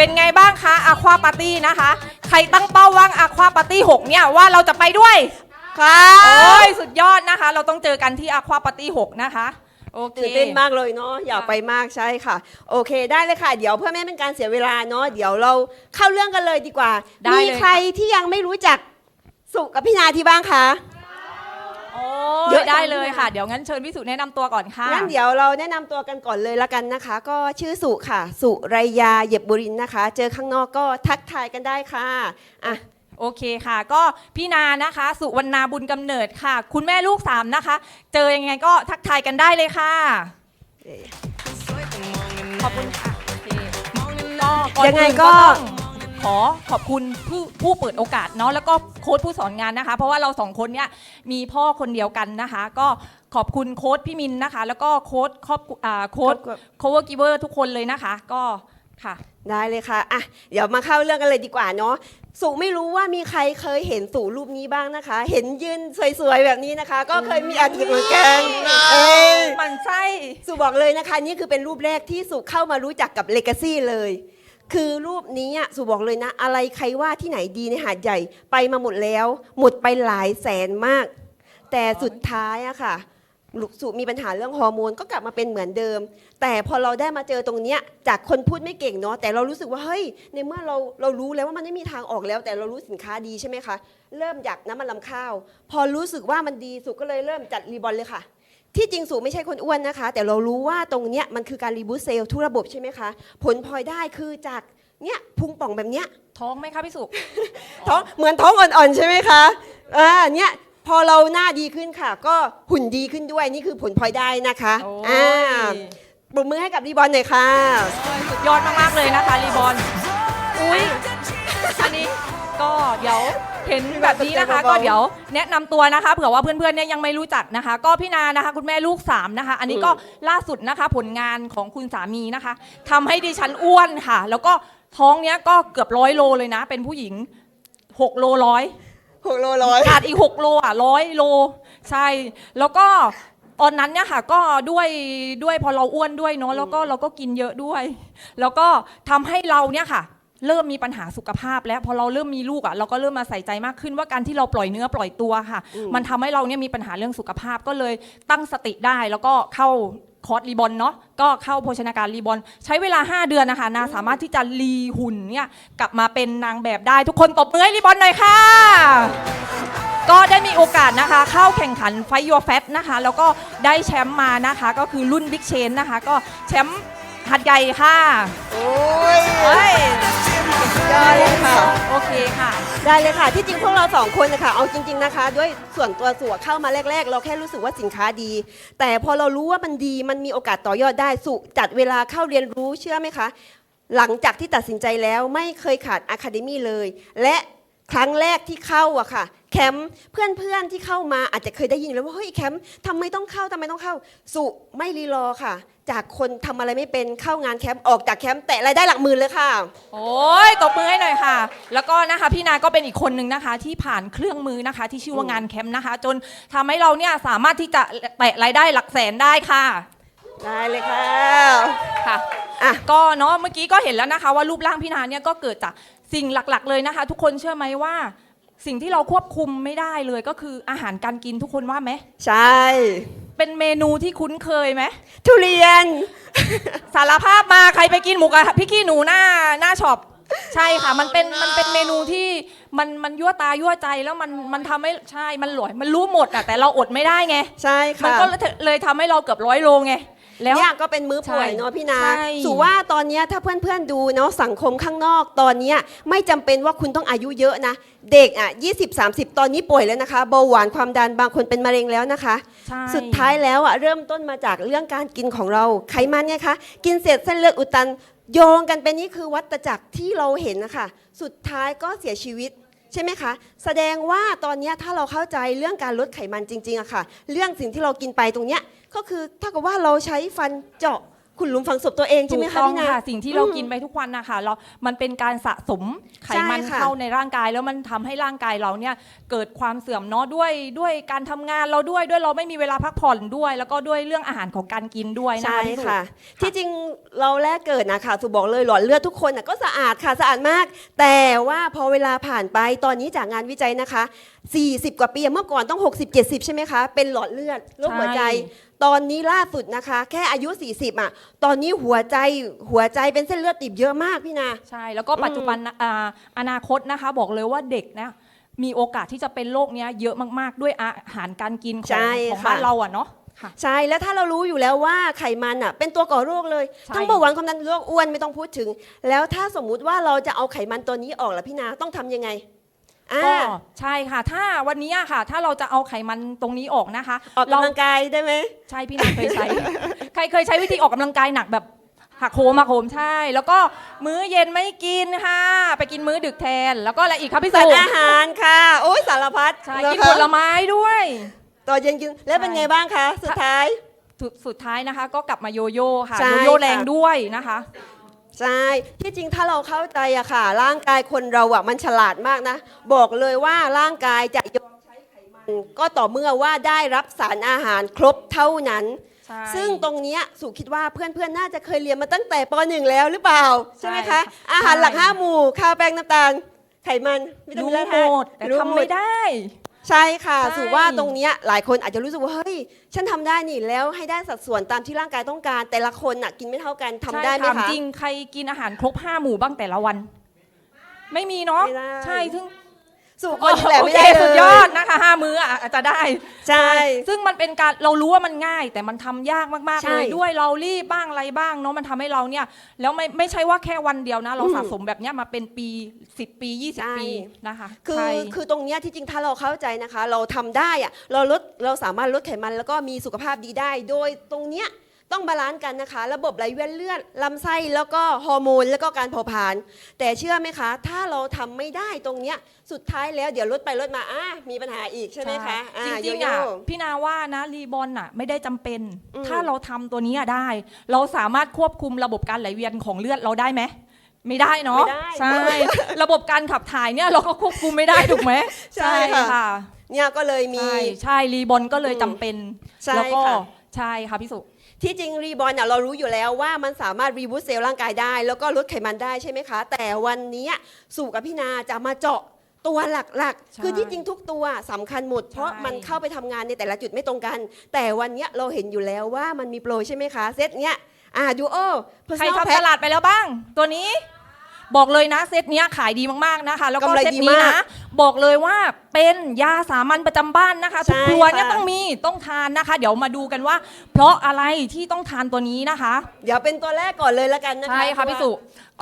เป็นไงบ้างคะอะควาปาร์ตี้นะคะ ใครตั้งเป้าว่างอะควาปาร์ตี้6เนี่ยว่าเราจะไปด้วยค่ะโอ้ยสุดยอดนะคะ เราต้องเจอกันที่อะควาปาร์ตี้6นะคะโอเคตื่นเต้นมากเลยเนาะอยากไปมากใช่ค่ะ โอเคได้เลยค่ะ เดี๋ยวเพื่อไม่ให้เป็นการเสียเวลาเนาะเดี๋ยวเราเข้าเรื่องกันเลยดีกว่า ได้เลยมีใครที่ยังไม่รู้จักสุกับพี่นาที่บ้างคะโอ้ เยอะจังได้เลยค่ะ เดี๋ยวงั้นเชิญพี่สุแนะนำตัวก่อนค่ะ งั้นเดี๋ยวเราแนะนำตัวกันก่อนเลยละกันนะคะ ก็ชื่อสุค่ะ สุไรยาเหยียบบุรินทร์นะคะ เจอข้างนอกก็ทักทายกันได้ค่ะอะ โอเคค่ะ ก็พี่นานะคะ สุวรรณาบุญกำเนิดค่ะ คุณแม่ลูกสามนะคะ เจอยังไงก็ทักทายกันได้เลยค่ะ ขอบคุณค่ะโอเคก็อนยังไงอื่นก็ต้อง ขอขอบคุณผู้ผู้เปิดโอกาสเนาะแล้วก็โค้ดผู้สอนงานนะคะ เพราะว่าเราสองคนเนี่ยมีพ่อคนเดียวกันนะคะ ก็ขอบคุณโค้ดพี่มินนะคะ แล้วก็โค้ดครอบครัวอ่าโค้ดครอบครัวโคเวอร์กิเวอร์ทุกคนเลยนะคะ ก็ค่ะ ได้เลยค่ะอะ เดี๋ยวมาเข้าเรื่องกันเลยดีกว่าเนาะ สุไม่รู้ว่ามีใครเคยเห็นสุรูปนี้บ้างนะคะ เห็นยืนสวยๆแบบนี้นะคะ ก็เคยมีอาทิตย์เหมือนกันเอ้ย มันไส้ สุบอกเลยนะคะ นี่คือเป็นรูปแรกที่สุเข้ามารู้จักกับเลกาซี่เลย คือรูปนี้อะสุบอกเลยนะ อะไรใครว่าที่ไหนดีในหาดใหญ่ไปมาหมดแล้ว หมดไปหลายแสนมาก แต่สุดท้ายอะค่ะลูกสุมีปัญหาเรื่องฮอร์โมนก็กลับมาเป็นเหมือนเดิม แต่พอเราได้มาเจอตรงเนี้ยจากคนพูดไม่เก่งเนาะแต่เรารู้สึกว่าเฮ้ยในเมื่อเราเรารู้แล้วว่ามันไม่มีทางออกแล้ว แต่เรารู้สินค้าดีใช่ไหมคะเริ่มจากน้ำมันลำข้าว พอรู้สึกว่ามันดีสุก็เลยเริ่มจัดรีบอลเลยค่ะ ที่จริงสูไม่ใช่คนอ้วนนะคะ แต่เรารู้ว่าตรงเนี้ยมันคือการรีบูสเซลล์ทุกระบบใช่ไหมคะ ผลพลอยได้คือจากเนี้ยพุงป่องแบบเนี้ยท้องไหมคะพี่สุท้องเหมือนท้องอ่อนๆใช่ไหมคะอ่าเนี่ยพอเราหน้าดีขึ้นค่ะ ก็หุ่นดีขึ้นด้วยนี่คือผลพลอยได้นะคะโอ้ยอ่าปรบมือให้กับรีบอลหน่อยค่ะสุดยอดมากๆเลยนะคะรีบอลอุ้ยอันนี้ก็เดี๋ยว เห็นแบบนี้นะคะเบาๆก็เดี๋ยวแนะนำตัวนะคะเผื่อว่าเพื่อนๆเนี่ยยังไม่รู้จักนะคะ ก็พี่นานะคะ คุณแม่ลูกสามนะคะ อันนี้ก็ล่าสุดนะคะ ผลงานของคุณสามีนะคะทำให้ดิฉันอ้วนค่ะ แล้วก็ท้องเนี้ยก็เกือบร้อยโลเลยนะ เป็นผู้หญิง6โลร้อย หกโลร้อย ขาดอีก 6 โลอะร้อยโล ใช่ แล้วก็ตอนนั้นเนี่ยค่ะ ก็ด้วยด้วยพอเราอ้วนด้วยเนาะแล้วก็เราก็กินเยอะด้วย แล้วก็ทำให้เราเนี่ยค่ะ เริ่มมีปัญหาสุขภาพ แล้วพอเราเริ่มมีลูกอะเราก็เริ่มมาใส่ใจมากขึ้นว่าการที่เราปล่อยเนื้อปล่อยตัวค่ะ มันทำให้เราเนี่ยมีปัญหาเรื่องสุขภาพก็เลยตั้งสติได้แล้วก็เข้าคอร์สรีบอลเนาะก็เข้าโภชนาการรีบอลใช้เวลา 5 เดือนนะคะนาสามารถที่จะรีหุ่นเนี่ยกลับมาเป็นนางแบบได้ทุกคนตบมือให้รีบอลหน่อยค่ะ ก็ได้มีโอกาสนะคะ เข้าแข่งขันไฟยูแฟตนะคะ แล้วก็ได้แชมป์มานะคะ ก็คือรุ่นบิ๊กเชนนะคะ ก็แชมป์ หัดใหญ่ค่ะโอ้ยเฮ้ยได้เลยค่ะ โอเคค่ะ ได้เลยค่ะ ที่จริงพวกเราสองคนนะคะเอาจริง ๆนะคะ ด้วยส่วนตัวสัวเข้ามาแรก ๆ เราแค่รู้สึกว่าสินค้าดี แต่พอเรารู้ว่ามันดีมันมีโอกาสต่อยอดได้สุจัดเวลาเข้าเรียนรู้เชื่อไหมคะ หลังจากที่ตัดสินใจแล้วไม่เคยขาดอะคาเดมี่เลย และครั้งแรกที่เข้าอะค่ะ แคมป์เพื่อนๆที่เข้ามาอาจจะเคยได้ยินแล้วว่าเฮ้ยแคมป์ทำไมต้องเข้าทำไมต้องเข้า สุไม่รีรอค่ะ จากคนทำอะไรไม่เป็นเข้างานแคมป์ออกจากแคมป์แต่รายได้หลักหมื่นเลยค่ะ โอ้ยตบมือให้หน่อยค่ะ แล้วก็นะคะพี่นาก็เป็นอีกคนนึงนะคะ ที่ผ่านเครื่องมือนะคะ ที่ชื่อว่างานแคมป์นะคะ จนทำให้เราเนี่ยสามารถที่จะแตะรายได้หลักแสนได้ค่ะได้เลยค่ะค่ะ อะ ก็เนาะเมื่อกี้ก็เห็นแล้วนะคะว่ารูปร่างพี่นาเนี่ยก็เกิดจากสิ่งหลักๆเลยนะคะ ทุกคนเชื่อไหมว่า สิ่งที่เราควบคุมไม่ได้เลยก็คืออาหารการกินทุกคนว่าไหม ใช่ เป็นเมนูที่คุ้นเคยไหม ทุเรียน สารภาพมาใครไปกินหมูกระทะพี่ขี้หนูหน้าหน้าช็อปใช่ค่ะ มันเป็นมันเป็นเมนูที่มันมันยั่วตายั่วใจแล้วมันมันทำให้ใช่มันหลอยมันรู้หมดอะแต่เราอดไม่ได้ไง ใช่มันค่ะก็เลยทำให้เราเกือบร้อยโลไง แล้วเนี่ยก็เป็นมื้อป่วยใช่เนาะพี่นาใช่สู่ว่าตอนเนี้ยถ้าเพื่อนๆดูเนาะสังคมข้างนอกตอนเนี้ยไม่จำเป็นว่าคุณต้องอายุเยอะนะ เด็กอะ20 30 ตอนนี้ป่วยแล้วนะคะเบาหวานความดันบางคนเป็นมะเร็งแล้วนะคะ ใช่ สุดท้ายแล้วอะเริ่มต้นมาจากเรื่องการกินของเราไขมันไงคะกินเสร็จเส้นเลือดอุดตันโยงกันเป็นนี่คือวัตจักรที่เราเห็นนะคะสุดท้ายก็เสียชีวิต ใช่ไหมคะ แสดงว่าตอนนี้ถ้าเราเข้าใจเรื่องการลดไขมันจริงๆอะค่ะ เรื่องสิ่งที่เรากินไปตรงเนี้ยก็คือถ้ากับว่าเราใช้ฟันเจาะ ขุดหลุมฝังศพตัวเองใช่ถูไหมกคะต้องพี่นาค่ะสิ่งที่เราอืมกินไปทุกวันนะคะเรา มันเป็นการสะสมไขมันใช่ค่ะเข้าในร่างกายแล้วมันทำให้ร่างกายเราเนี่ยเกิดความเสื่อมเนาะด้วยด้วยการทำงานเราด้วยด้วยเราไม่มีเวลาพักผ่อนด้วย แล้วก็ด้วยเรื่องอาหารของการกินด้วยนะใช่คะพี่สุ ค่ะ ที่จริงเราแรกเกิดนะคะสุบอกเลยหลอดเลือดทุกคนน่ะก็สะอาดค่ะสะอาดมาก แต่ว่าพอเวลาผ่านไปตอนนี้จากงานวิจัยนะคะ 40 กว่าปีเมื่อก่อนต้อง 60 70 ใช่ไหมคะ เป็นหลอดเลือดโรคหัวใจ ตอนนี้ล่าสุดนะคะ แค่อายุ 40 อะ ตอนนี้หัวใจหัวใจเป็นเส้นเลือดตีบเยอะมากพี่นา ใช่ แล้วก็ปัจจุบันนะอ่าอนาคตนะคะ บอกเลยว่าเด็กนะ มีโอกาสที่จะเป็นโรคเนี้ยเยอะมากๆ ด้วยอาหารการกินขใช่องของค่ะ บ้านเราอะเนาะค่ะ ใช่แล้วถ้าเรารู้อยู่แล้วว่าไขมันอะเป็นตัวก่อโรคเลยใช่ ทั้งเบาหวานความดันโรคอ้วนไม่ต้องพูดถึง แล้วถ้าสมมุติว่าเราจะเอาไขมันตัวนี้ออกล่ะพี่นาต้องทำยังไง อ่าก็ใช่ค่ะ ถ้าวันนี้อะค่ะ ถ้าเราจะเอาไขมันตรงนี้ออกนะคะออกเรากำลังกายได้ไหม ใช่พี่นาเคยใช้ ใครเคยใช้วิธีออกกำลังกายหนักแบบหักโหมหักโหมใช่ แล้วก็มื้อเย็นไม่กินค่ะ ไปกินมื้อดึกแทน แล้วก็อะไรอีกครับพี่สาสุรอาหารค่ะ โอ้ยสารพัดใช่ะกินคะผลไม้ด้วยตอนเย็นกินแล้วเป็นใช่ไงบ้างคะ สุดท้าย สุดสุดท้ายนะคะ ก็กลับมาโยโย่ค่ะใช่โยโย่แรงค่ะ ด้วยนะคะ ใช่ ที่จริงถ้าเราเข้าใจอะค่ะ ร่างกายคนเราอะมันฉลาดมากนะ บอกเลยว่าร่างกายจะยอมใช้ไขมัน ก็ต่อเมื่อว่าได้รับสารอาหารครบเท่านั้น ใช่ ซึ่งตรงเนี้ยสุคิดว่าเพื่อนๆ น่าจะเคยเรียนมาตั้งแต่ป .1 แล้วหรือเปล่า ใช่ไหมใช่คะ ค่ะอาหารหลักใช่ห้าหมู่ข้าวแป้งน้ำตาล ไขมันวิตามิรู้นแร่หธาตุมดแต่รู้ทำหไม่ได้ ใช่ค่ะใช่สุว่าตรงเนี้ยหลายคนอาจจะรู้สึกว่าเฮ้ย ฉันทำได้นี่แล้วให้ได้สัดส่วนตามที่ร่างกายต้องการ แต่ละคนน่ะกินไม่เท่ากันทำได้ไหมใช่ถาคะ จริงใครกินอาหารครบห้าหมู่บ้างแต่ละวัน ไม่มีเนาะไม่ได้ ใช่ซึ่ง สุคนแหละโอไม่เคได้เลยสุดยอดนะคะห้ามื้ออะอาจจะได้ ใช่ ซึ่งมันเป็นการเรารู้ว่ามันง่าย แต่มันทำยากมากใช่ๆเลยด้วยเรารีบบ้างอะไรบ้างเนาะมันทำให้เราเนี่ยแล้วไม่ไม่ใช่ว่าแค่วันเดียวนะ เราอืมสะสมแบบเนี้ยมาเป็นปี 10 ปี ใช่ 20 ปีนะคะคือใช่คือตรงเนี้ยที่จริงถ้าเราเข้าใจนะคะ เราทำได้อะเราลดเราสามารถลดไขมันแล้วก็มีสุขภาพดีได้ โดยตรงเนี้ย ต้องบาลานซ์กันนะคะ ระบบไหลเวียนเลือดลำไส้แล้วก็ฮอร์โมนแล้วก็การเผาผลาญแต่เชื่อไหมคะ ถ้าเราทำไม่ได้ตรงเนี้ยสุดท้ายแล้วเดี๋ยวลดไปลดมาอะมีปัญหาอีกใช่ไหมคะอ่าจริงๆโยอะโย่พี่นาว่านะรีบอลอะไม่ได้จำเป็นอืมถ้าเราทำตัวนี้อะได้ เราสามารถควบคุมระบบการไหลเวียนของเลือดเราได้ไหมไม่ได้เนาะไม่ได้ใช่ ระบบการขับถ่ายเนี่ยเราก็ควบคุมไม่ได้ถูกไหมใช่ค่ะค่ะเนี่ยก็เลยมีใช่ใช่รีบอลก็เลยอืมจำเป็นใช่แล้วก็ค่ะใช่ค่ะพี่สุ ที่จริงรีบอลน่ะเรารู้อยู่แล้วว่ามันสามารถรีบูสเซลล์ร่างกายได้ แล้วก็ลดไขมันได้ใช่ไหมคะ แต่วันนี้สู่กับพี่นาจะมาเจาะตัวหลักใช่ๆคือที่จริงทุกตัวสำคัญหมด เพราะใช่มันเข้าไปทำงานในแต่ละจุดไม่ตรงกัน แต่วันเนี้ยเราเห็นอยู่แล้วว่ามันมีโปรใช่ไหมคะ เซตเนี้ยอ่าดูโอใครทำตลาดไปแล้วบ้าง ตัวนี้ บอกเลยนะเซตเนี้ยขายดีมากๆนะคะ แล้วก็กำไรเซตดีนี้มากนะบอกเลยว่าเป็นยาสามัญประจำบ้านนะคะทุกใช่ครัวเนี่ยค่ะ ต้องมีต้องทานนะคะ เดี๋ยวมาดูกันว่า เพราะอะไรที่ต้องทานตัวนี้นะคะ เดี๋ยวเป็นตัวแรกก่อนเลยละกันนะคะใช่ค่ะพี่สุ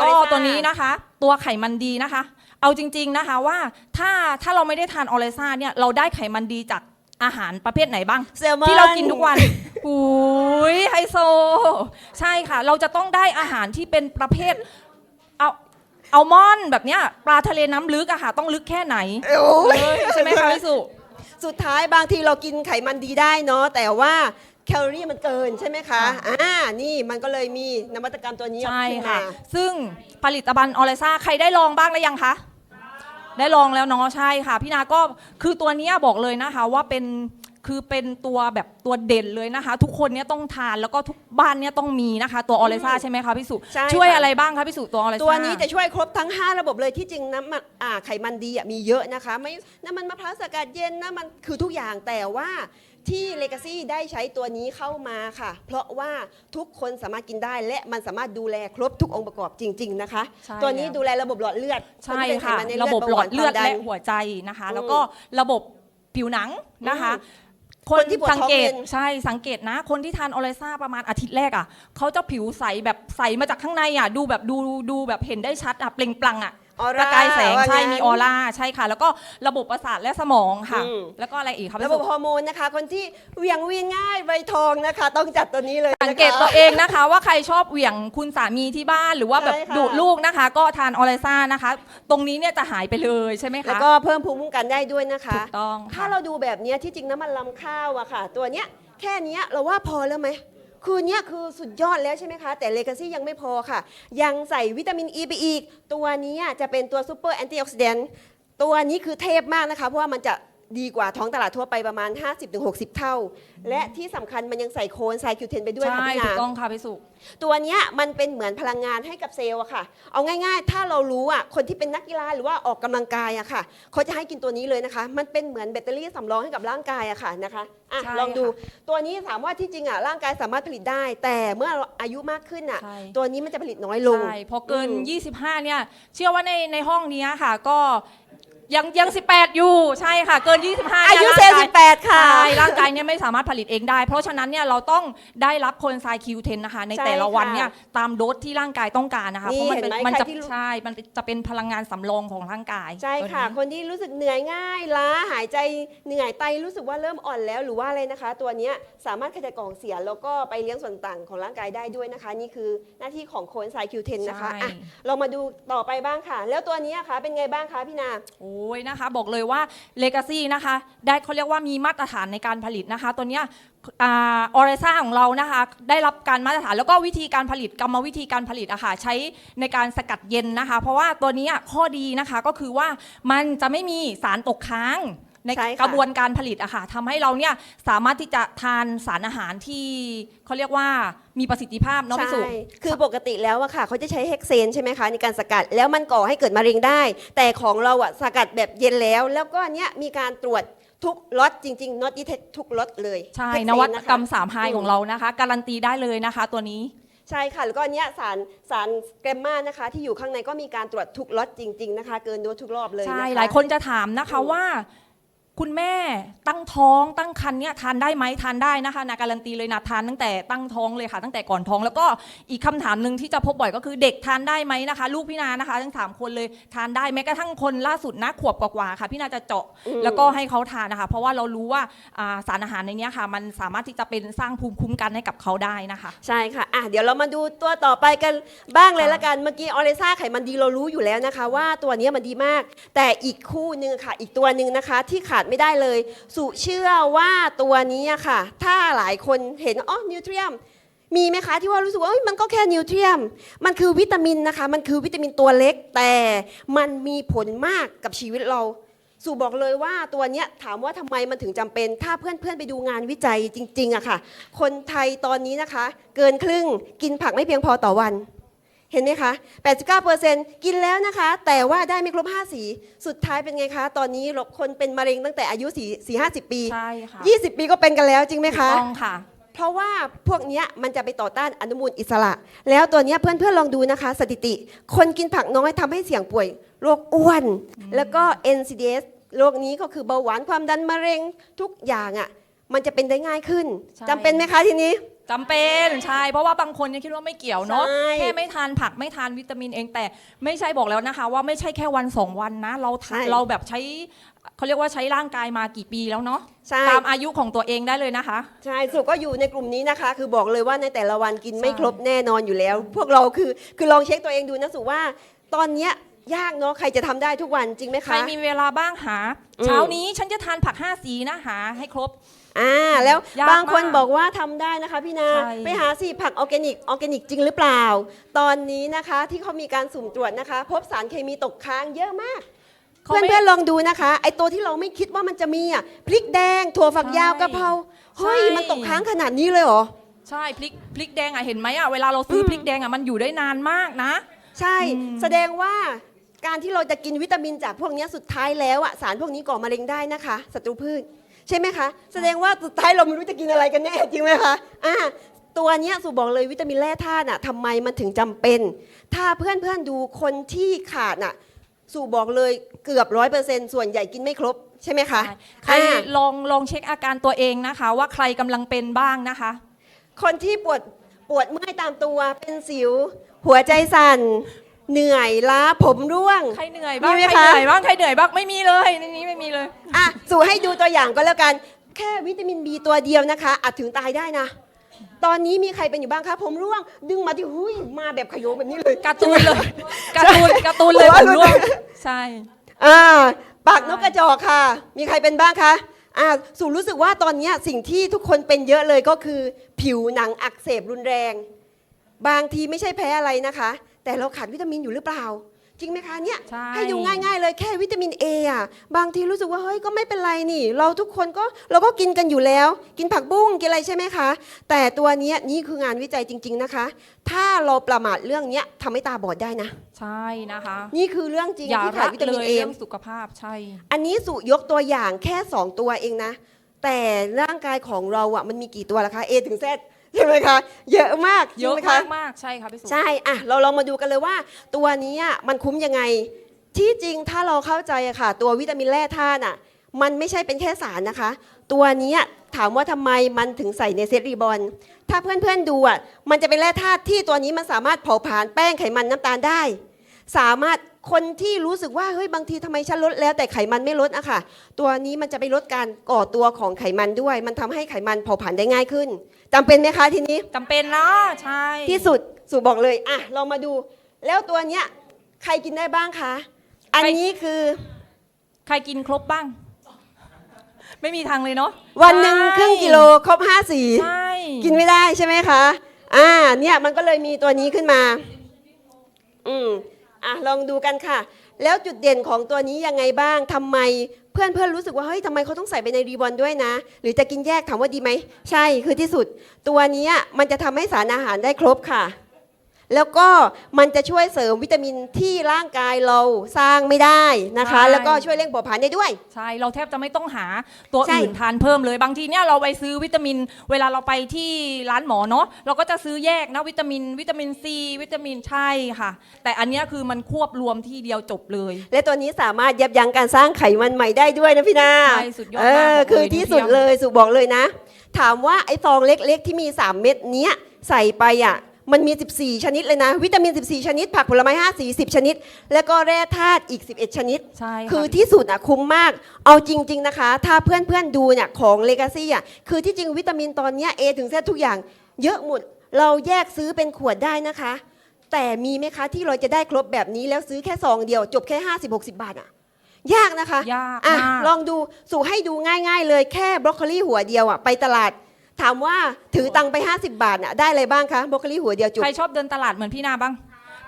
ตัวก็ออริซ่า ตัวนี้นะคะ ตัวไขมันดีนะคะ เอาจริง ๆนะคะว่าถ้าถ้าเราไม่ได้ทานออเรซ่าเนี่ยเราได้ไขมันดีจากอาหารประเภทไหนบ้าง แซลมอน ที่เรากินทุกวัน อุ้ยไฮโซ ใช่ค่ะ เราจะต้องได้อาหารที่เป็นประเภทเอา อัลมอนด์แบบเนี้ยปลาทะเลน้ำลึกอะค่ะ ต้องลึกแค่ไหนโอ้ยเออใช่ไหมคะพี่สุ สุดท้ายบางทีเรากินไขมันดีได้เนาะแต่ว่าแคลอรี่มันเกินใช่ไหมคะค่ะอ่านี่มันก็เลยมีนวัตกรรมตัวนี้ใช่ขึ้นค่ะ มา ซึ่งผลิตภัณฑ์ออเรซ่าใครได้ลองบ้างหรือยังคะ ได้ลองแล้วเนาะใช่ค่ะ พี่นาก็คือตัวเนี้ยบอกเลยนะคะว่าเป็น คือเป็นตัวแบบตัวเด่นเลยนะคะ ทุกคนเนี้ยต้องทานแล้วก็ทุกบ้านเนี้ยต้องมีนะคะ ตัวออเรซ่าใช่ไหมคะพี่สุใช่ช่วยค่ะ อะไรบ้างคะพี่สุตัวออเรซ่า ตัวนี้จะช่วยครบทั้ง 5 ระบบเลยที่จริงน้ำมันอ่าไขมันดีอะมีเยอะนะคะ ไม่น้ำมันมะพร้าวสกัดเย็นน้ำมันคือทุกอย่างแต่ว่าที่เลกาซี่ได้ใช้ตัวนี้เข้ามาค่ะ เพราะว่าทุกคนสามารถกินได้ และมันสามารถดูแลครบทุกองค์ประกอบจริง ๆ นะคะ ใช่ตัวนี้ดูแลระบบหลอดเลือดใช่นที่เป็นไขค่ะ มันในระบบหลอดเลือดบาหวานและความน หัวใจนะคะอืมแล้วก็ระบบผิวหนังนะคะ อืม คนคนที่ปวดสังเกตท้องเป็น ใช่สังเกตนะ คนที่ทานออเรซ่าประมาณอาทิตย์แรกอะเขาจะผิวใสแบบใสมาจากข้างในอะ ดูแบบดูดูแบบเห็นได้ชัดอะเปล่งปลั่งอะ ออประกายแสงว่ใช่งั้นมีออร่าใช่ค่ะ แล้วก็ระบบประสาทและสมองค่ะ อืม แล้วก็อะไรอีกครับระบบฮอร์โมนนะคะ คนที่เหวียงวีนง่ายใบทองนะคะ ต้องจัดตัวนี้เลยนะคะ สังเกตตัวเองนะคะ ว่าใครชอบเหวี่ยงคุณสามีที่บ้านหรือว่าแบบใช่ค่ะ ดุลูกนะคะ ก็ทานออเรซ่านะคะ ตรงนี้เนี่ยจะหายไปเลยใช่ไหมแล้วคะก็เพิ่มภูมิคุ้มกันได้ด้วยนะคะ ถูกต้องถ้าค่ะ เราดูแบบเนี้ยที่จริงน้ำมันลำข้าวอะค่ะ ตัวเนี้ยแค่เนี้ยเราว่าพอแล้วไหม คือเนี้ยคือสุดยอดแล้วใช่ไหมคะ แต่เลกาซี่ยังไม่พอค่ะ ยังใส่วิตามินอ e ีไปอีก ตัวนี้จะเป็นตัวซูเปอร์แอนตี้ออกซิแดนต์ตัวนี้คือเทพมากนะคะ เพราะว่ามันจะ ดีกว่าท้องตลาดทั่วไปประมาณ 50-60 เท่า และที่สำคัญมันยังใส่โคนไซคิวเทนไปด้วยค่ะใช่พี่ถูนากต้องค่ะพี่สุตัวเนี้ยมันเป็นเหมือนพลังงานให้กับเซลล์อะค่ะ เอาง่ายๆ ถ้าเรารู้อะคนที่เป็นนักกีฬาหรือว่าออกกำลังกายอะค่ะเขาจะให้กินตัวนี้เลยนะคะ มันเป็นเหมือนแบตเตอรี่สำรองให้กับร่างกายอะค่ะนะคะอะใช่ลองดูค่ะตัวนี้ถามว่าที่จริงอะร่างกายสามารถผลิตได้ แต่เมื่อเราอายุมากขึ้นอะใช่ ตัวนี้มันจะผลิตน้อยลง ใช่พอเกิน อืม25 เนี่ย เชื่อว่าในในห้องเนี้ยค่ะ ก็ ยังยัง18 อยู่ใช่ค่ะ เกิน 25อายุนี่เซลร่างล์กายสิบแปดค่ะ ใช่ร่างกายเนี่ยไม่สามารถผลิตเองได้ เพราะฉะนั้นเนี่ยเราต้องได้รับโคนไซคิวเทนนะคะ ในใช่แต่ละวันค่ะเนี่ยตามโดสที่ร่างกายต้องการนะคะนี่เพราะมันเป็นเห็นไหมมันใครจะที่รู้ ใช่มันเป็นจะเป็นพลังงานสำรองของร่างกายใช่ค่ะ ตัวนี้คนที่รู้สึกเหนื่อยง่ายล้าหายใจเหนื่อยไตรู้สึกว่าเริ่มอ่อนแล้วหรือว่าอะไรนะคะ ตัวเนี้ยสามารถขจัดกล่องเสียแล้วก็ไปเลี้ยงส่วนต่างของร่างกายได้ด้วยนะคะ นี่คือหน้าที่ของโคนไซคิวเทนนะคะใช่ อะเรามาดูต่อไปบ้างค่ะ แล้วตัวนี้ค่ะเป็นไงบ้างคะพี่นา โอ้ยนะคะ บอกเลยว่า Legacy นะคะ ได้เขาเรียกว่ามีมาตรฐานในการผลิตนะคะ ตัวเนี้ยออเรซ่าของเรานะคะ ได้รับการมาตรฐานแล้วก็วิธีการผลิตกรรมวิธีการผลิตอะค่ะใช้ในการสกัดเย็นนะคะ เพราะว่าตัวนี้ข้อดีนะคะก็คือว่ามันจะไม่มีสารตกค้าง ในใช่ค่ะกระบวนการผลิตอะค่ะทำให้เราเนี่ยสามารถที่จะทานสารอาหารที่เขาเรียกว่ามีประสิทธิภาพเนาะพี่สุ ใช่คือปกติแล้วอะค่ะเขาจะใช้เฮกเซนใช่ไหมคะในการสกัดแล้วมันก่อให้เกิดมะเร็งได้ แต่ของเราอะสกัดแบบเย็นแล้ว แล้วก็อันเนี้ยมีการตรวจทุกล็อตจริงๆ not detect ทุกล็อตเลย ใช่ Hexane นวัตกรรมนะคะ สามไฮของเรานะคะ การันตีได้เลยนะคะ ตัวนี้ ใช่ค่ะ แล้วก็อันเนี้ยสารสารแกรมมานะคะ ที่อยู่ข้างในก็มีการตรวจทุกล็อตจริง ๆ นะคะ เกินโดสทุกรอบเลยใช่นะคะหลายคนจะถามนะคะอืมว่า คุณแม่ตั้งท้องตั้งครรภ์เนี่ยทานได้ไหมทานได้นะคะนาการันตีเลยนะทานตั้งแต่ตั้งท้องเลยค่ะ ตั้งแต่ก่อนท้อง แล้วก็อีกคำถามหนึ่งที่จะพบบ่อยก็คือเด็กทานได้ไหมนะคะ ลูกพี่นานะคะ ทั้งสามคนเลยทานได้แม้กระทั่งคนล่าสุดนะขวบกว่าๆค่ะ พี่นาจะเจาะอืมแล้วก็ให้เขาทานนะคะ เพราะว่าเรารู้ว่าอ่าสารอาหารในเนี้ยค่ะ มันสามารถที่จะเป็นสร้างภูมิคุ้มกันให้กับเขาได้นะคะ ใช่ค่ะอะเดี๋ยวเรามาดูตัวต่อไปกันบ้างเลยค่ะละกันเมื่อกี้ออเรซ่าไขมันดีเรารู้อยู่แล้วนะคะ ว่าตัวเนี้ยมันดีมาก แต่อีกคู่หนึ่งค่ะ อีกตัวหนึ่งนะคะ ที่ขาดไม่ได้เลย สุเชื่อว่าตัวนี้ค่ะ ถ้าหลายคนเห็นอ๋อนิวเทรียมมีไหมคะที่ว่ารู้สึกว่ามันก็แค่นิวเทรียม มันคือวิตามินนะคะ มันคือวิตามินตัวเล็ก แต่มันมีผลมากกับชีวิตเราสู่บอกเลยว่าตัวเนี้ยถามว่าทำไมมันถึงจำเป็น ถ้าเพื่อนๆไปดูงานวิจัยจริงๆอะค่ะ คนไทยตอนนี้นะคะ เกินครึ่งกินผักไม่เพียงพอต่อวัน เห็นไหมคะ 89%กินแล้วนะคะ แต่ว่าได้ไม่ครบ 5 สี สุดท้ายเป็นไงคะ ตอนนี้คนเป็นมะเร็งตั้งแต่อายุ4 4 50 ปี ใช่ค่ะ20 ปีก็เป็นกันแล้วจริงไหมคะต้องค่ะ เพราะว่าพวกเนี้ยมันจะไปต่อต้านอนุมูลอิสระ แล้วตัวเนี้ยเพื่อนๆลองดูนะคะ สถิติ คนกินผักน้อยทำให้เสี่ยงป่วยโรคอ้วน แล้วก็ NCDs โรคนี้ก็คือเบาหวานความดันมะเร็งทุกอย่างอะมันจะเป็นได้ง่ายขึ้นใช่จำเป็นไหมคะทีนี้ จำเป็นใช่เพราะว่าบางคนยังคิดว่าไม่เกี่ยวเนาะใช่ แค่ไม่ทานผักไม่ทานวิตามินเองแต่ไม่ใช่บอกแล้วนะคะ ว่าไม่ใช่แค่วันสองวันนะ เราทาใช่ เราแบบใช้เขาเรียกว่าใช้ร่างกายมากี่ปีแล้วเนาะใช่ ตามอายุของตัวเองได้เลยนะคะ ใช่สุก็อยู่ในกลุ่มนี้นะคะ คือบอกเลยว่าในแต่ละวันกินไม่ใช่ ครบแน่นอนอยู่แล้ว พวกเราคือคือลองเช็คตัวเองดูนะสุว่า ตอนเนี้ยยากเนาะใครจะทำได้ทุกวันจริงไหมใครคะมีเวลาบ้างหา อืม เช้านี้ฉันจะทานผักห้าสีนะหาให้ครบ อ่าแล้วยากบางคนมากบอกว่าทำได้นะคะพี่นาใช่ ไปหาสิผักออร์แกนิกออร์แกนิกจริงหรือเปล่า ตอนนี้นะคะที่เขามีการสุ่มตรวจนะคะ พบสารเคมีตกค้างเยอะมากเขาเพื่อนไม่ เพื่อนๆลองดูนะคะ ไอตัวที่เราไม่คิดว่ามันจะมีอะพริกแดง ถั่วฝักยาวใช่กะเพราเฮ้ยใช่ มันตกค้างขนาดนี้เลยเหรอ ใช่พริกพริกแดงอะเห็นไหมอะเวลาเราซื้ออม พริกแดงอะมันอยู่ได้นานมากนะ ใช่ อืม แสดงว่าการที่เราจะกินวิตามินจากพวกเนี้ยสุดท้ายแล้วอะสารพวกนี้ก่อมะเร็งได้นะคะศัตรูพืช ใช่ไหมคะ แสดงว่าสุดท้ายเราไม่รู้จะกินอะไรกันแน่จริงไหมคะอ่าตัวเนี้ยสูบอกเลยวิตามินแร่ธาตุอะทำไมมันถึงจำเป็น ถ้าเพื่อนเพื่อนๆดูคนที่ขาดน่ะสู่บอกเลยเกือบร้อยเปอร์เซ็นต์ส่วนใหญ่กินไม่ครบใช่ไหมคะใครอ่าลองลองเช็คอาการตัวเองนะคะ ว่าใครกำลังเป็นบ้างนะคะ คนที่ปวดปวดเมื่อยตามตัวเป็นสิว หัวใจสั่น เหนื่อยล้าผมร่วง ใครเหนื่อยบ้างมีไหมใครคะ เหนื่อยบ้างใครเหนื่อยบ้างไม่มีเลยในนี้ไม่มีเลย อะสู่ให้ดูตัวอย่างก็แล้วกัน แค่วิตามินบีตัวเดียวนะคะอาจถึงตายได้นะ ตอนนี้มีใครเป็นอยู่บ้างคะ ผมร่วง ดึงมาที่หุยมาแบบขยโยงแบบนี้เลย การ์ตูนเลยการ์ตูนการ์ตูนเลยหัวผมหลุดร่วงใช่ อ่าปากนกกระจอกค่ะ มีใครเป็นบ้างคะอ่าสูรู้สึกว่าตอนเนี้ยสิ่งที่ทุกคนเป็นเยอะเลยก็คือ ผิวหนังอักเสบรุนแรง บางทีไม่ใช่แพ้อะไรนะคะ แต่เราขาดวิตามินอยู่หรือเปล่า จริงไหมคะเนี่ยใช่ ให้ดูง่าย ๆ เลยแค่วิตามินเออะบางทีรู้สึกว่าเฮ้ยก็ไม่เป็นไรนี่ เราทุกคนก็เราก็กินกันอยู่แล้ว กินผักบุ้งกินอะไรใช่ไหมคะ แต่ตัวเนี้ยนี่คืองานวิจัยจริง ๆนะคะ ถ้าเราประมาทเรื่องเนี้ยทำให้ตาบอดได้นะ ใช่นะคะ นี่คือเรื่องจริงอย่าที่ขาละดวิตาเลมินยเอ เรื่องสุขภาพใช่ อันนี้สุยกตัวอย่างแค่ 2 ตัวเองนะ แต่ร่างกายของเราอะมันมีกี่ตัวล่ะคะ A ถึง Z ใช่ไหมคะ เยอะมากเยอะใช่ไหมคะมากมากๆใช่ค่ะพี่สุ ใช่อะเราลองมาดูกันเลยว่า ตัวนี้อะมันคุ้มยังไง ที่จริงถ้าเราเข้าใจอะค่ะ ตัววิตามินแร่ธาตุอะ มันไม่ใช่เป็นแค่สารนะคะ ตัวนี้อะถามว่าทำไมมันถึงใส่ในเซตรีบอลถ้าเพื่อนๆดูอะมันจะเป็นแร่ธาตุที่ตัวนี้มันสามารถเผาผลาญแป้งไขมันน้ำตาลได้ สามารถ คนที่รู้สึกว่าเฮ้ยบางทีทำไมฉันลดแล้วแต่ไขมันไม่ลดอะค่ะ ตัวนี้มันจะไปลดการก่อตัวของไขมันด้วย มันทำให้ไขมันเผาผลาญได้ง่ายขึ้นจำเป็นไหมคะทีนี้จำเป็นนะใช่ที่สุดสุบอกเลยอะเรามาดู แล้วตัวเนี้ยใครกินได้บ้างคะอันนี้คือ ใครกินครบบ้าง ไม่มีทางเลยเนาะวันหนึ่งใช่ครึ่งกิโลครบห้าสีใช่กินไม่ได้ใช่ไหมคะอ่าเนี่ยมันก็เลยมีตัวนี้ขึ้นมา อืม อะลองดูกันค่ะ แล้วจุดเด่นของตัวนี้ยังไงบ้างทำไมเพื่อนเพื่อนรู้สึกว่าเฮ้ยทำไมเขาต้องใส่ไปในรีบอนด้วยนะ หรือจะกินแยกถามว่าดีไหม ใช่คือที่สุด ตัวนี้มันจะทำให้สารอาหารได้ครบค่ะ แล้วก็มันจะช่วยเสริมวิตามินที่ร่างกายเราสร้างไม่ได้นะคะแล้วก็ช่วยเร่งเผาผลาญได้ด้วย ใช่ เราแทบจะไม่ต้องหาตัวใช่อื่นทานเพิ่มเลย บางทีเนี่ยเราไปซื้อวิตามิน เวลาเราไปที่ร้านหมอเนาะ เราก็จะซื้อแยกนะวิตามิน วิตามินซีวิตามินใช่ค่ะ แต่อันเนี้ยคือมันควบรวมที่เดียวจบเลย และตัวนี้สามารถยับยั้งการสร้างไขมันใหม่ได้ด้วยนะพี่นาใช่สุดยอดเอมากอบอกเลยคือที่สุดนิวเทียมเลยสุบอกเลยนะ ถามว่าไอ้ซองเล็กๆ ที่มี 3 เม็ดเนี้ยใส่ไปอะ มันมี 14 ชนิดเลยนะ วิตามิน 14 ชนิด ผักผลไม้5สี10 ชนิด แล้วก็แร่ธาตุอีก 11 ชนิด ใช่ะ คือที่สุดอะคุ้มมาก เอาจริง ๆนะคะ ถ้าเพื่อนๆดูเนี่ยของเลกาซี่อะคือที่จริงวิตามินตอนเนี้ย A ถึง Z ทุกอย่าง เยอะหมด เราแยกซื้อเป็นขวดได้นะคะ แต่มีไหมคะที่เราจะได้ครบแบบนี้แล้วซื้อแค่ซองเดียวจบแค่ 50-60 บาทอะ ยากนะคะยากอะมาก ลองดูสู่ให้ดูง่าย ๆ เลยแค่บรอกโคลีหัวเดียวอะไปตลาด ถามว่าถือตังค์ไป 50 บาทอะได้อะไรบ้างคะบรอกโคลีหัวเดียวจุก ใครชอบเดินตลาดเหมือนพี่นาบ้าง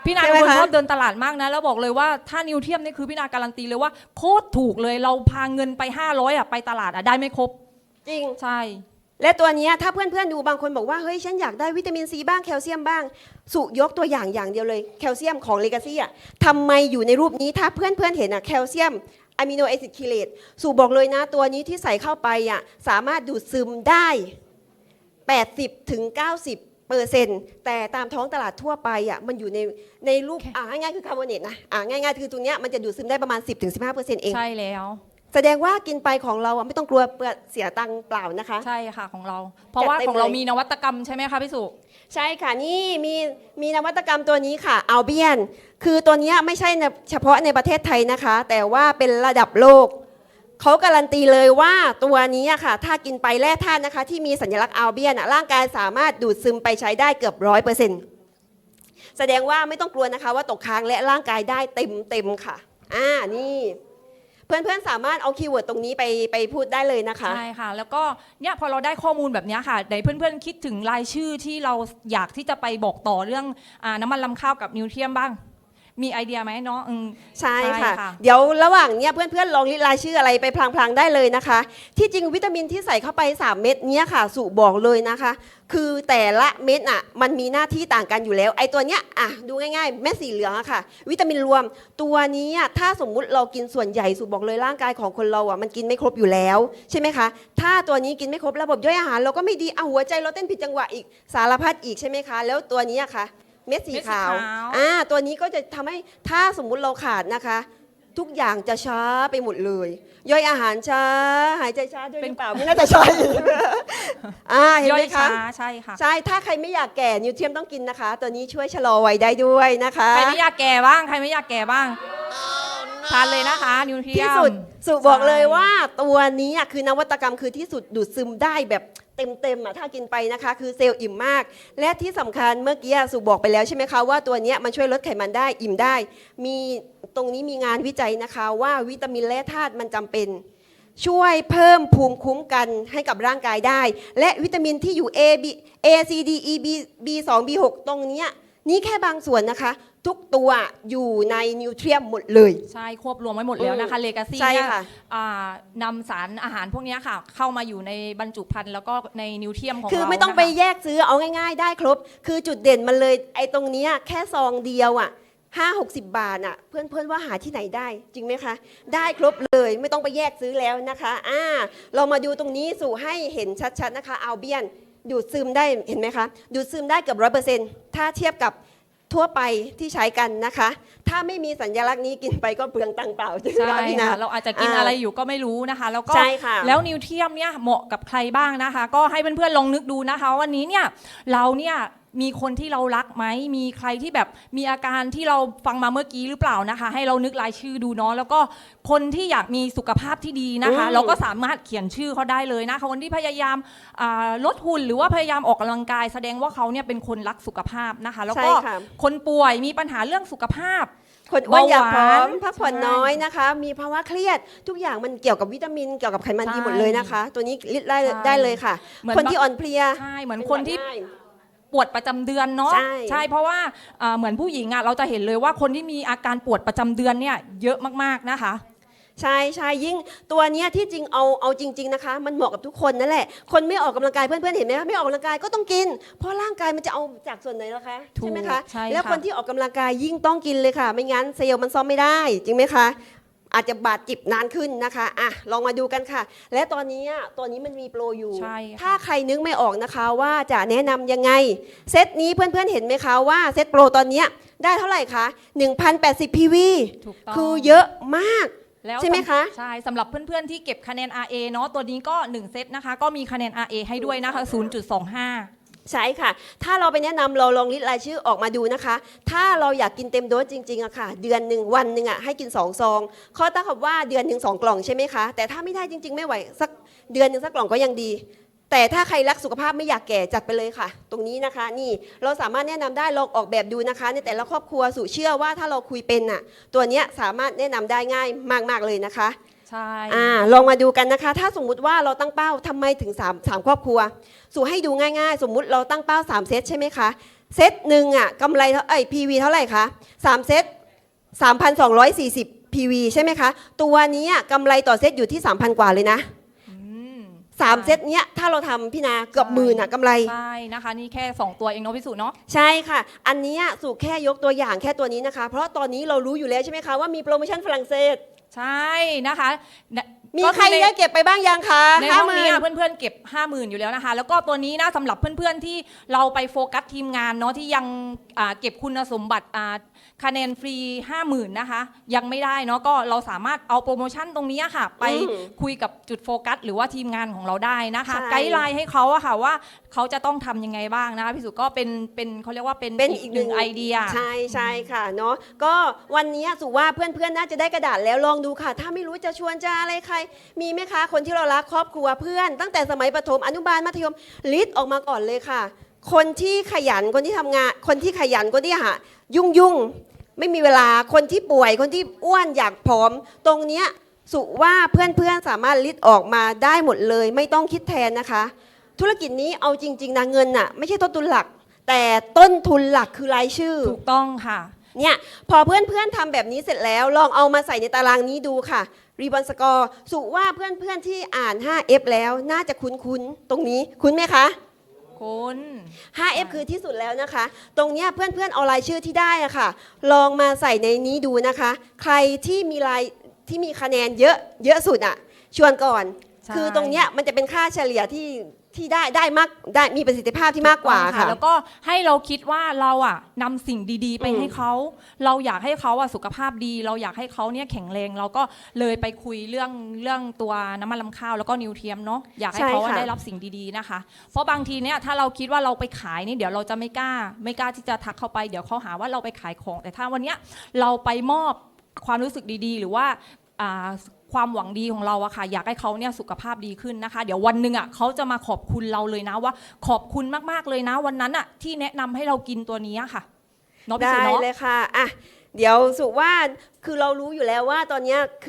พี่นาใช่เป็นไหมคนคะ ชอบเดินตลาดมากนะ แล้วบอกเลยว่าถ้านิวเทียมนี่คือพี่นาการันตีเลยว่าโคตรถูกเลยเราพาเงินไป 500อะไปตลาดอะได้ไม่ครบ จริง ใช่ และตัวเนี้ยถ้าเพื่อนๆดูบางคนบอกว่า เฮ้ย ฉันอยากได้วิตามินซีบ้างแคลเซียมบ้าง สุยกตัวอย่างอย่างเดียวเลย แคลเซียมของเลกาซี่อะทำไมอยู่ในรูปนี้ถ้าเพื่อนๆเห็นอะแคลเซียมอะมิโนแอซิดคิเลตสุบอกเลยนะ ตัวนี้ที่ใส่เข้าไปอะสามารถดูดซึมได้ 80ถึง90เปอร์เซ็นต์แต่ตามท้องตลาดทั่วไปอะมันอยู่ในในรูปแค่อ่าง่ายๆคือคาร์บอเนตนะอ่าง่ายๆคือตัวเนี้ยมันจะดูดซึมได้ประมาณ 10ถึง15เปอร์เซ็นต์เอง ใช่แล้ว แสดงว่ากินไปของเราอะไม่ต้องกลัวเปลือกเสียตังค์เปล่านะคะ ใช่ค่ะของเรา เพราะว่าจัดเต็มของเราเลยมีนวัตกรรมใช่ไหมคะพี่สุ ใช่ค่ะนี่มีมีนวัตกรรมตัวนี้ค่ะอัลเบียน คือตัวเนี้ยไม่ใช่ในเฉพาะในประเทศไทยนะคะ แต่ว่าเป็นระดับโลก เขาการันตีเลยว่าตัวนี้อะค่ะถ้ากินไปแร่ธาตุนะคะ ที่มีสัญลักษณ์อัลเบียนอะร่างกายสามารถดูดซึมไปใช้ได้เกือบร้อยเปอร์เซ็นต์แสดงว่าไม่ต้องกลัวนะคะว่าตกค้างและร่างกายได้เต็มเต็มค่ะอ่านี่เพื่อนๆ สามารถเอาคีย์เวิร์ดตรงนี้ไปไปพูดได้เลยนะคะ ใช่ค่ะ แล้วก็เนี่ยพอเราได้ข้อมูลแบบนี้ค่ะไหนเพื่อนๆ คิดถึงรายชื่อที่เราอยากที่จะไปบอกต่อเรื่องอน้ำมันลำข้าวกับนิวเทียมบ้าง มีไอเดียไหมเนาะอืม ใช่ค่ะ ใช่ค่ะ เดี๋ยวระหว่างเนี้ยเพื่อนๆลองลิสต์รายชื่ออะไรไปพลางๆได้เลยนะคะ ที่จริงวิตามินที่ใส่เข้าไป 3 เม็ดเนี้ยค่ะสุบอกเลยนะคะ คือแต่ละเม็ดอะมันมีหน้าที่ต่างกันอยู่แล้ว ไอ้ตัวเนี้ยอะดูง่ายๆเม็ดสีเหลืองอะค่ะ วิตามินรวม ตัวนี้อะถ้าสมมุติเรากินส่วนใหญ่สุบอกเลยร่างกายของคนเราอะมันกินไม่ครบอยู่แล้วใช่ไหมคะถ้าตัวนี้กินไม่ครบระบบย่อยอาหารเราก็ไม่ดีเอาหัวใจเราเต้นผิดจังหวะอีกสารพัดอีกใช่ไหมคะ แล้วตัวนี้อะค่ะ เม็ดสีเม็ดสีขาวขาว อ่าตัวนี้ก็จะทำให้ถ้าสมมุติเราขาดนะคะ ทุกอย่างจะช้าไปหมดเลย ย่อยอาหารช้า หายใจช้าด้วยหรือเปล่าไม่น่าจะใช่ อ่าเห็นย่อไหมยคะ ช้าใช่ค่ะใช่ ถ้าใครไม่อยากแก่นิวเทียมต้องกินนะคะ ตัวนี้ช่วยชะลอวัยได้ด้วยนะคะ ใครไม่อยากแก่บ้างใครไม่อยากแก่บ้างทานเลยนะคะ นิวเทียม ที่สุดสุบอกเลยใช่ว่าตัวนี้อะคือนวัตกรรมคือที่สุดดูดซึมได้แบบ เต็มๆอะถ้ากินไปนะคะ คือเซลล์อิ่มมาก และที่สำคัญเมื่อกี้สุบอกไปแล้วใช่ไหมคะว่าตัวนี้มันช่วยลดไขมันได้อิ่มได้ มีตรงนี้มีงานวิจัยนะคะว่าวิตามินและธาตุมันจำเป็น ช่วยเพิ่มภูมิคุ้มกันให้กับร่างกายได้ และวิตามินที่อยู่ A B A C D E B B 2 B 6ตรงเนี้ยนี่แค่บางส่วนนะคะ ทุกตัวอยู่ในนิวเทรียมหมดเลย ใช่ควบรวมไว้หมดแล้วนะคะเลกาซี่ใช่เนี่ยค่ะ อ่านำสารอาหารพวกเนี้ยค่ะ เข้ามาอยู่ในบรรจุภัณฑ์แล้วก็ในนิวเทียมของเราคือไม่ต้องไปนะคะ แยกซื้อเอาง่ายๆ ได้ครบ คือจุดเด่นมันเลยไอ้ตรงเนี้ยแค่ซองเดียวอะห้าหกสิบบาทอะเพื่อนเพื่อนๆว่าหาที่ไหนได้จริงไหมคะ ได้ครบเลยไม่ต้องไปแยกซื้อแล้วนะคะอ่าเรามาดูตรงนี้สู่ให้เห็นชัดๆนะคะเอาเบียนดูดซึมได้เห็นไหมคะ ดูดซึมได้เกือบร้อยเปอร์เซ็นต์ถ้าเทียบกับ ทั่วไปที่ใช้กันนะคะ ถ้าไม่มีสัญลักษณ์นี้กินไปก็เปลืองตังค์เปล่าใช่ไหมใช่คะพี่นา ค่ะเราอาจจะกินอ่าอะไรอยู่ก็ไม่รู้นะคะ แล้วก็ใช่ค่ะแล้วนิวเทียมเนี่ยเหมาะกับใครบ้างนะคะ ก็ให้เพื่อนๆลองนึกดูนะคะ วันนี้เนี่ยเราเนี่ย มีคนที่เรารักไหม มีใครที่แบบมีอาการที่เราฟังมาเมื่อกี้หรือเปล่านะคะ ให้เรานึกรายชื่อดูเนาะแล้วก็คนที่อยากมีสุขภาพที่ดีนะคะอืมเราก็สามารถเขียนชื่อเขาได้เลยนะคะคนที่พยายามอ่าลดหุ่นหรือว่าพยายามออกกำลังกาย แสดงว่าเขาเนี่ยเป็นคนรักสุขภาพนะคะ แล้วก็ใช่ค่ะ คนป่วยมีปัญหาเรื่องสุขภาพ คนอ้วนอยากผอมเบาหวานพักผ่อนใช่น้อยนะคะ มีภาวะเครียดทุกอย่างมันเกี่ยวกับวิตามินเกี่ยวกับไขมันใช่ดีหมดเลยนะคะ ตัวนี้ลิดได้ใช่ได้เลยค่ะ เหมือนคนที่อ่อนเพลีย ใช่เหมือนคนที่เป็หวัดง่าย ปวดประจำเดือนเนาะใช่ เพราะว่าอ่าเหมือนผู้หญิงอะเราจะเห็นเลยว่าคนที่มีอาการปวดประจำเดือนเนี่ยเยอะมากๆนะคะ ใช่ใช่ยิ่งตัวเนี้ยที่จริงเอาเอาจริง ๆนะคะ มันเหมาะกับทุกคนนั่นแหละ คนไม่ออกกำลังกายเพื่อนๆเห็นไหมคะไม่ออกกำลังกายก็ต้องกิน เพราะร่างกายมันจะเอาจากส่วนไหนล่ะคะถูกใช่ไหมคะ ใช่แล้วค่ะคนที่ออกกำลังกายยิ่งต้องกินเลยค่ะ ไม่งั้นเซลล์มันซ่อมไม่ได้จริงไหมคะ อาจจะบาดเจ็บนานขึ้นนะคะอะลองมาดูกันค่ะ และตอนนี้อะตัวนี้มันมีโปรอยู่ ใช่ค่ะ ถ้าใครนึกไม่ออกนะคะว่าจะแนะนำยังไง เซตนี้เพื่อนๆเห็นไหมคะว่าเซตโปรตอนเนี้ยได้เท่าไหร่คะ1,080 PV ถูกต้องคือเยอะมาก แล้วใช่ไหมคะ ใช่สำหรับเพื่อนๆที่เก็บคะแนน RA เนาะตัวนี้ก็ 1 เซตนะคะ ก็มีคะแนน RA ให้ด้วยนะคะ 0.25 ใช่ค่ะ ถ้าเราไปแนะนำเราลองลิสต์รายชื่อออกมาดูนะคะ ถ้าเราอยากกินเต็มโดสจริงๆอะค่ะ เดือนหนึ่งวันหนึ่งอะให้กิน2ซองข้อตั้งคำว่าเดือนหนึ่งสองกล่องใช่ไหมคะ แต่ถ้าไม่ได้จริง ๆ ไม่ไหวสักเดือนหนึ่งสักกล่องก็ยังดี แต่ถ้าใครรักสุขภาพไม่อยากแก่จัดไปเลยค่ะ ตรงนี้นะคะ นี่เราสามารถแนะนำได้ลองออกแบบดูนะคะ ในแต่ละครอบครัวสู่เชื่อว่าถ้าเราคุยเป็นน่ะตัวเนี้ยสามารถแนะนำได้ง่ายมากๆเลยนะคะ ใช่อ่าลองมาดูกันนะคะ ถ้าสมมุติว่าเราตั้งเป้าทำไมถึง3 3ครอบครัว สู่ให้ดูง่ายๆ สมมุติเราตั้งเป้า 3 เซตใช่ไหมคะ เซตหนึ่งอะกำไรเท่าไอ้ PV เท่าไหร่คะ3เซต3,240 PV ใช่ไหมคะ ตัวนี้อะกำไรต่อเซตอยู่ที่ 3,000 กว่าเลยนะอืม3เซตเนี้ยถ้าเราทำพี่นาเกือบหมื่นอะกำไร ใช่นะคะ นี่แค่ 2 ตัวเองเนาะพิสูจน์เนาะใช่ค่ะ อันเนี้ยสู่แค่ยกตัวอย่างแค่ตัวนี้นะคะ เพราะตอนนี้เรารู้อยู่แล้วใช่ไหมคะว่ามีโปรโมชั่นฝรั่งเศส ใช่นะคะเนี่ยมีก็ใครอในได้เก็บไปบ้างยังคะในห้าห้องหมื่นี้นอะเพื่อนๆเก็บ 50,000 อยู่แล้วนะคะ แล้วก็ตัวนี้นะสำหรับเพื่อนๆที่เราไปโฟกัสทีมงานเนาะที่ยังอ่าเก็บคุณสมบัติอ่า คะแนนฟรี 50,000 นะคะ ยังไม่ได้เนาะก็เราสามารถเอาโปรโมชั่นตรงนี้อะค่ะ ไปอืมคุยกับจุดโฟกัส หรือว่าทีมงานของเราได้นะคะ ใช่ ไกด์ไลน์ให้เขาอะค่ะว่าเขาจะต้องทำยังไงบ้างนะคะพี่สุก็เป็นเป็นเขาเรียกว่าเป็นเป็นอีอีกกหนึ่งหนึ่งไอเดีย ใช่ใช่ค่ะเนาะก็วันนี้สุว่าเพื่อนๆน่าจะได้กระดาษแล้วลองดูค่ะ ถ้าไม่รู้จะชวนจะอะไรใคร มีไหมคะคนที่เรารักครอบครัวเพื่อน ตั้งแต่สมัยประถมอนุบาลมัธยมลิสต์ออกมาก่อนเลยค่ะ คนที่ขยันคนที่ทำงาน คนที่ขยันคนที่หายุ่งยุ่งๆ ไม่มีเวลาคนที่ป่วยคนที่อ้วนอยากผอม ตรงเนี้ยสุว่าเพื่อนๆสามารถลิสต์ออกมาได้หมดเลย ไม่ต้องคิดแทนนะคะ ธุรกิจนี้เอาจริง ๆนะเงินน่ะไม่ใช่ต้นทุนหลัก แต่ต้นทุนหลักคือรายชื่อ ถูกต้องค่ะ เนี่ยพอเพื่อนๆทำแบบนี้เสร็จแล้ว ลองเอามาใส่ในตารางนี้ดูค่ะรีบอนสกอร์สุว่าเพื่อนๆที่อ่าน 5F แล้วน่าจะคุ้นๆตรงนี้คุ้นไหมคะ คุณ 5F คือที่สุดแล้วนะคะ ตรงเนี้ยเพื่อนๆเอารายชื่อที่ได้อะค่ะ ลองมาใส่ในนี้ดูนะคะ ใครที่มีรายที่มีคะแนนเยอะเยอะสุดอะชวนก่อน ใช่ คือตรงเนี้ยมันจะเป็นค่าเฉลี่ยที่ ที่ได้ได้มากได้มีประสิทธิภาพที่มากกว่าค่ะ แล้วก็ให้เราคิดว่าเราอะนำสิ่งดีๆ ไปอืมให้เขา เราอยากให้เขาอะสุขภาพดี เราอยากให้เขาเนี่ยแข็งแรงเราก็เลยไปคุยเรื่องเรื่องตัวน้ำมันลำข้าวแล้วก็นิวเทียมเนาะอยากให้เขาอะได้รับสิ่งดีๆนะคะ เพราะบางทีเนี่ยถ้าเราคิดว่าเราไปขายนี่เดี๋ยวเราจะไม่กล้า ไม่กล้าที่จะทักเข้าไปเดี๋ยวเขาหาว่าเราไปขายของ แต่ถ้าวันเนี้ยเราไปมอบความรู้สึกดีๆ หรือว่าอ่า ความหวังดีของเราอะค่ะ อยากให้เขาเนี่ยสุขภาพดีขึ้นนะคะ เดี๋ยววันหนึ่งอะเขาจะมาขอบคุณเราเลยนะว่า ขอบคุณมากๆเลยนะ วันนั้นอะที่แนะนำให้เรากินตัวนี้ค่ะเนาะพี่ได้สุเนาะ เลยค่ะอะ เดี๋ยวสุว่าคือเรารู้อยู่แล้วว่าตอนเนี้ยคือ